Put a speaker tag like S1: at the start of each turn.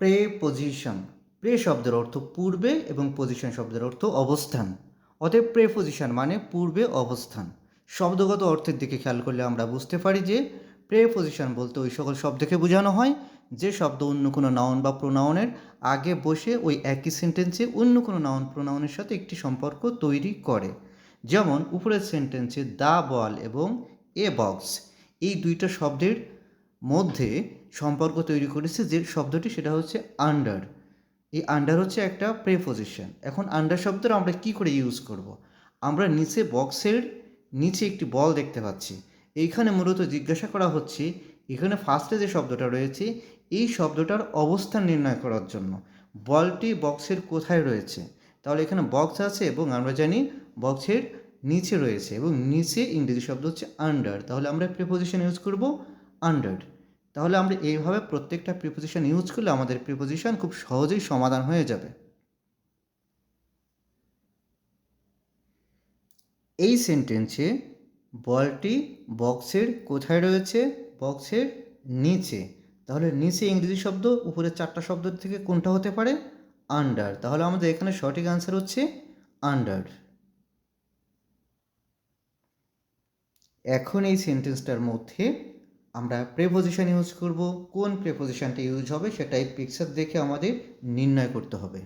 S1: Pray position pray শব্দের অর্থ পূর্বে এবং পজিশন শব্দের অর্থ অবস্থান। অতএব প্রে পজিশন মানে পূর্বে অবস্থান। শব্দগত অর্থের দিকে খেয়াল করলে আমরা বুঝতে পারি যে প্রে পজিশন বলতে ওই সকল শব্দকে বোঝানো হয়, যে শব্দ অন্য কোনো নাউন বা প্রোনাউনের আগে বসে ওই একই সেন্টেন্সে অন্য কোনো নাউন প্রোনাউনের সাথে একটি সম্পর্ক তৈরি করে। যেমন উপরের সেন্টেন্সে দ্য বল এবং এ বক্স। এই দুইটা শব্দের মধ্যে সম্পর্ক তৈরি করেছে যে শব্দটি সেটা হচ্ছে আন্ডার এই আন্ডার হচ্ছে একটা প্রেপোজিশন এখন আন্ডার শব্দটা আমরা কি করে ইউজ করব। আমরা নিচে বক্সের নিচে একটি বল দেখতে পাচ্ছি। এইখানে মূলত জিজ্ঞাসা করা হচ্ছে, এখানে ফার্স্টে যে শব্দটা রয়েছে, এই শব্দটার অবস্থান নির্ণয় করার জন্য। বলটি বক্সের কোথায় রয়েছে? তাহলে এখানে বক্স আছে এবং আমরা জানি বক্সের নিচে রয়েছে এবং নিচে ইংরেজি শব্দ হচ্ছে আন্ডার তাহলে আমরা প্রিপোজিশন ইউজ করব আন্ডার তাহলে আমরা এইভাবে প্রত্যেকটা প্রিপোজিশন ইউজ করলে আমাদের প্রিপোজিশন খুব সহজেই সমাধান হয়ে যাবে। এই সেন্টেন্সে বলটি বক্সের কোথায় রয়েছে? বক্সের নিচে। তাহলে নিচে ইংরেজি শব্দ, উপরে চারটা শব্দ থেকে কোনটা হতে পারে? আন্ডার তাহলে আমাদের এখানে সঠিক আনসার হচ্ছে আন্ডার এখন এই সেন্টেন্সটার মধ্যে আমরা প্রেপোজিশন ইউজ করব। কোন প্রেপোজিশনটা ইউজ হবে সেটাই পিকচার দেখে আমাদের নির্ণয় করতে হবে।